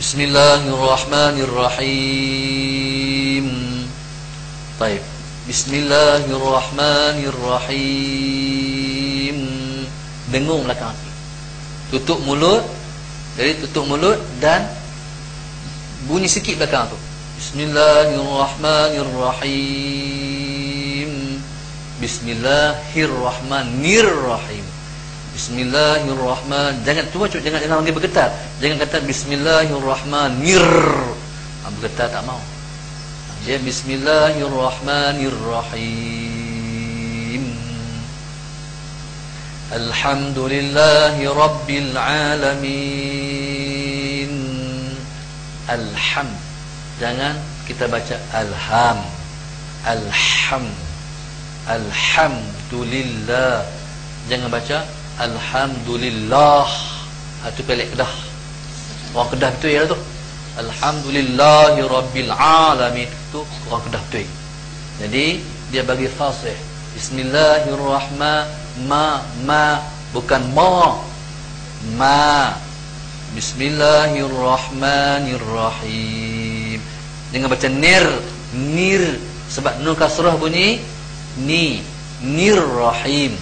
Bismillahirrahmanirrahim. Baik. Bismillahirrahmanirrahim. Dengung belakang kaki. Tutup mulut. Jadi tutup mulut dan bunyi sikit belakang tu. Bismillahirrahmanirrahim. Bismillahirrahmanirrahim. Bismillahirrahman. Jangan cuba cuba jangan jangan panggil bergetar. Jangan kata Bismillahirrahmanir. Ah, bergetar tak mau. Dia Bismillahirrahmanirrahim. Alhamdulillahi Rabbil Alamin. Alham. Jangan kita baca alham. Alham. Alhamdulillah. Jangan baca Alhamdulillah. Itu pelik kedah. Orang kedah betul ya tu? Alhamdulillahi Rabbil Alamin. Itu orang kedah betul. Jadi dia bagi fasih Bismillahirrahmanirrahim. Ma Ma Bukan ma. Ma. Bismillahirrahmanirrahim. Jangan baca nir. Nir. Sebab nun kasrah bunyi Ni. Nir Rahim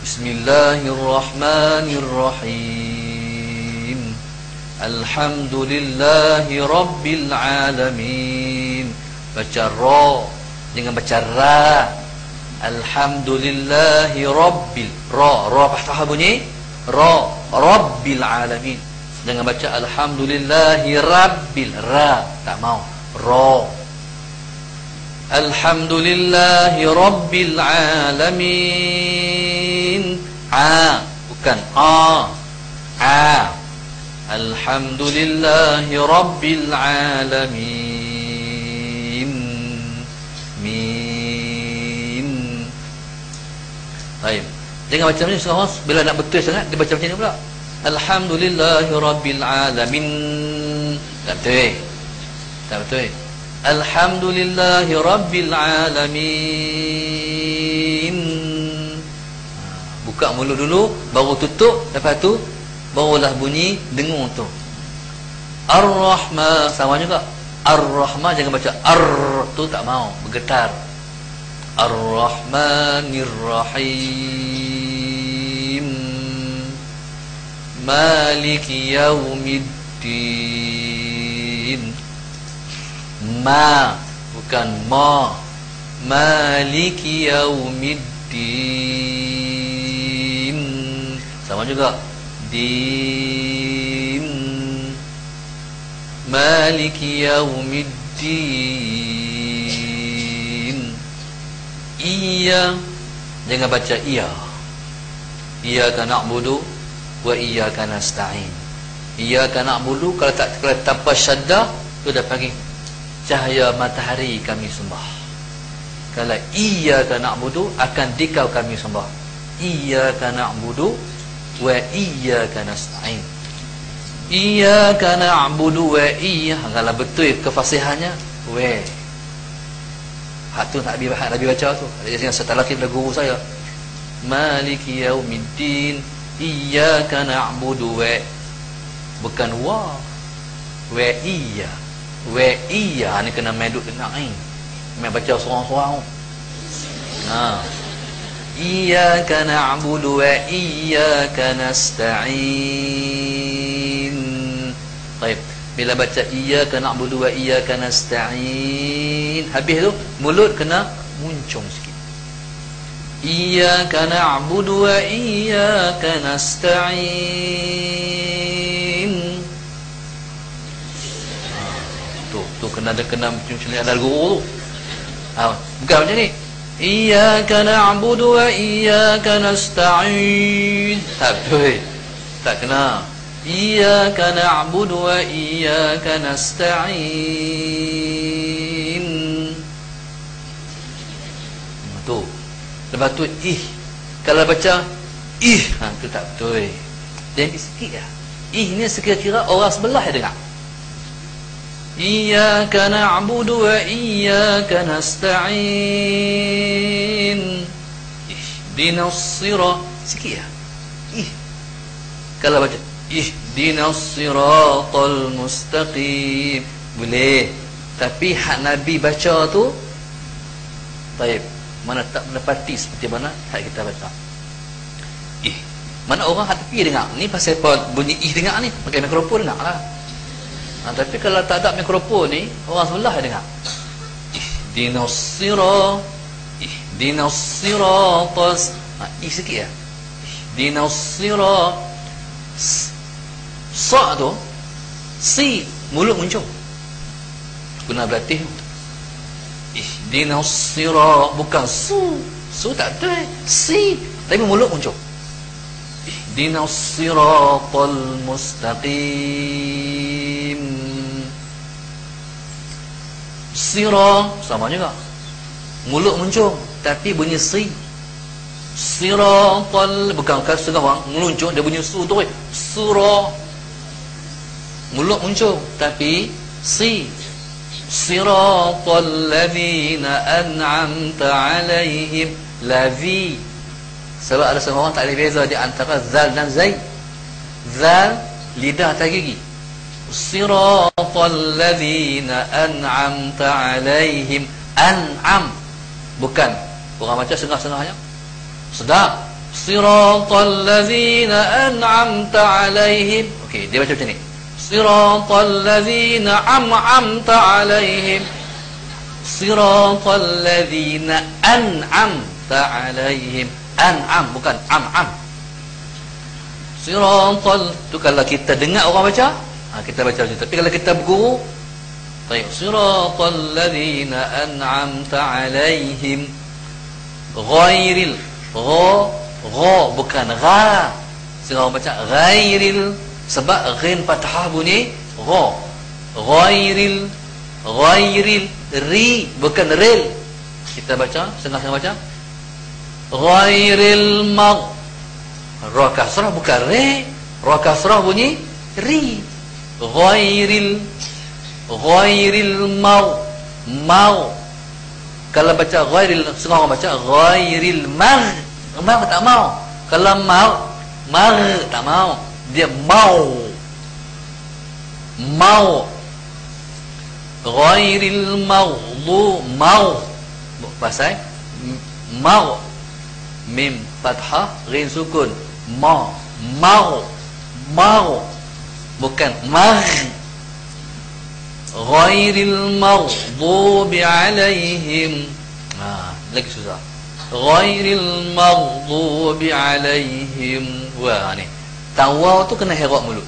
Bismillahirrahmanirrahim. Alhamdulillahi Rabbil Alamin. Baca ra Jangan baca ra. Alhamdulillahi Rabbil Ra Ra pahtah bunyi? Ra Rabbil Alamin. Jangan baca Alhamdulillahi Rabbil Ra Tak mau. Ra. Alhamdulillahi Rabbil Alamin A Bukan. A A Alhamdulillahi Rabbil Alamin. Min. Baik. Jangan baca macam ni sekarang Bila nak betul sangat Dia baca macam ni pula. Alhamdulillahi Rabbil Alamin. Tak betul Tak betul Alhamdulillahi Rabbil Alamin Buka mulut dulu Baru tutup Lepas tu Barulah bunyi Dengung tu. Ar-Rahman Sama juga. Ar-Rahman Jangan baca Ar Tu tak mau Bergetar. Ar-Rahmanir-Rahim. Maliki Yawmiddin ma bukan ma. Maliki yaumiddin sama juga. Din maliki yaumiddin. Iya. Jangan baca iya. Iyyaka na'budu wa iyyaka nasta'in. Iyyaka na'budu kalau tak kalau tanpa syaddah tu dah panggil cahaya matahari kami sembah. Kalau iyyaka na'budu akan dikau kami sembah. Iyyaka na'budu wa iyyaka nasta'in. Iyyaka na'budu wa iya kalau betul kefasihannya wa hak tu tak hak Nabi baca tu. Ada yang setelah kita guru saya. Maliki yaumiddin. Iyyaka na'budu wa. Bukan wa. Wa iya wa iya ni kena meduk kena ain. Mai baca seorang-seorang. Ha na'budu wa iyyaka nasta'in baik bila baca iyyaka na'budu wa iyyaka nasta'in habis tu mulut kena muncung sikit. iyyaka na'budu wa iyyaka nasta'in tu tu kena ada kena ni ada guru tu. Ha, bukan macam ni nasta'in. Tak betul tak kena. Iyyaka na'budu wa iyyaka nasta'in. Tu lepas tu ih. Kalau baca ih ha, tu tak betul dia sikit lah. Ih ni sekira-kira orang sebelah yang dengar Wa iyyaka nasta'in Ihdinas sirat Sikit ya Ih Kalau baca ihdinas siratal mustaqim boleh. Tapi hak nabi baca tu baik mana tak mendapati seperti mana? Hak kita baca. Ih mana orang hati tepi dengar? Ni pasal apa bunyi ih dengar ni. Pakai mikrofon dengar lah ha, tapi kalau tak ada mikrofon ni orang sebelah dengar. Ihdinas sirat ihdinas siratas ha, ih sikit ya. Ihdinas sirat sa tu si mulut muncul. Guna berlatih. Ihdinas sirat bukan su su tak ada. Si tapi mulut muncul. Ihdinas siratal mustaqim sirah. Sama juga mulut muncul tapi bunyi si. Siratal bukan kan orang. Meluncur dia bunyi su tu surah mulut muncul tapi si. Siratal ladzina an'amta alaihim. Ladzi sebab ada semua orang tak ada beza di antara zal dan zai zal lidah tak gigi ladzina an'amta alaihim an'am bukan orang macam sengah-sengahnya sedap siratal ladzina an'amta alaihim okey dia baca macam ni صراط الذين أنعمت عليهم صراط الذين أنعمت عليهم أنعم bukan am-am Siratal tu kalau kita dengar orang baca ha, kita baca macam tu. Tapi kalau kita berguru baik. Siratal ladzina an'amta alaihim ghairil. Gha gha bukan gha. Sehingga orang baca ghairil. Sebab ghin fathah bunyi gha. Ghairil ghairil. Ri bukan ril. Kita baca setengah-setengah baca. Ghairil mag ra kasrah bukan re. Ra kasrah bunyi ri ghairil ghairil mau mau. Kalau baca ghairil setengah orang baca ghairil mag mag tak mau. Kalau mau mag tak mau. Dia mau. Mau. Ghairil maghdu mau. Pasal mau. Mim fathah ghin sukun. Ma mau. Mau bukan mag ghairil maghdubi alaihim ha lagi susah ghairil maghdubi alaihim wah ni Tawau tu kena herok mulut.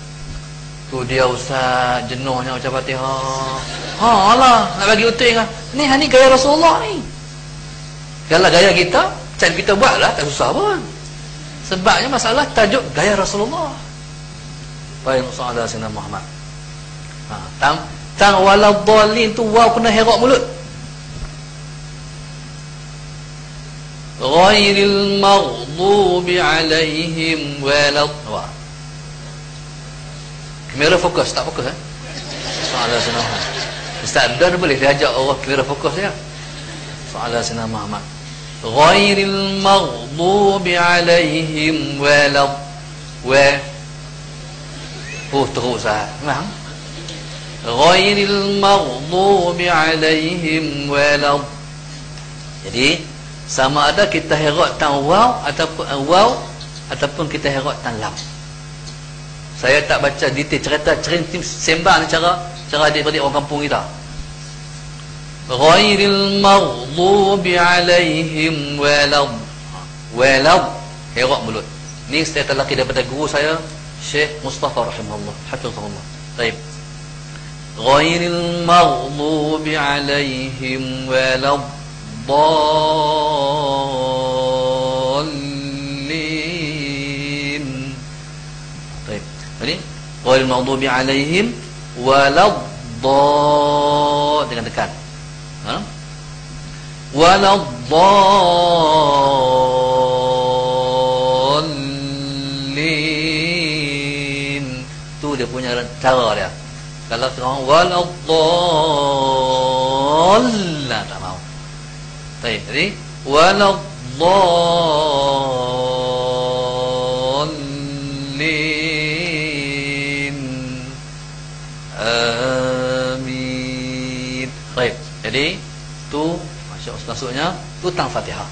Tu dia ustaz jenuhnya ucap Fatihah. Ha Allah nak bagi uting ah. Ni hani gaya Rasulullah ni. Kalau gaya kita, cara kita buatlah tak susah pun. Sebabnya masalah tajuk gaya Rasulullah. Baik Muhammad Sayyidina Muhammad. Ha, tam tang waladhdallin tu waw kena herok mulut. غير المغضوب عليهم ولا wah kamera fokus tak fokus eh soalan senang Ustaz Dan boleh diajak orang kamera fokus ya soalan senang Muhammad غير المغضوب عليهم ولا و Oh teruk sah. Memang. Ghairil maghdubi alaihim walad. Jadi sama ada kita herat tang waw ataupun eh, waw ataupun kita herat tang lam. Saya tak baca detail cerita cerintim sembang cara cara dia balik orang kampung kita. Ghairil maghdubi alaihim walad. Ha, walad herat mulut. Ni saya telah kira daripada guru saya شيخ مصطفى رحمه الله حفظه الله. طيب. غير المغضوب عليهم ولا الضالين. طيب. ولي غير المغضوب عليهم ولا الضالين. ولا الضالين. Punya cara dia. Kalau seorang wala dhalla tak mau. Baik, jadi waladhdallin amin. Baik jadi tu Allah maksudnya tu tang Fatihah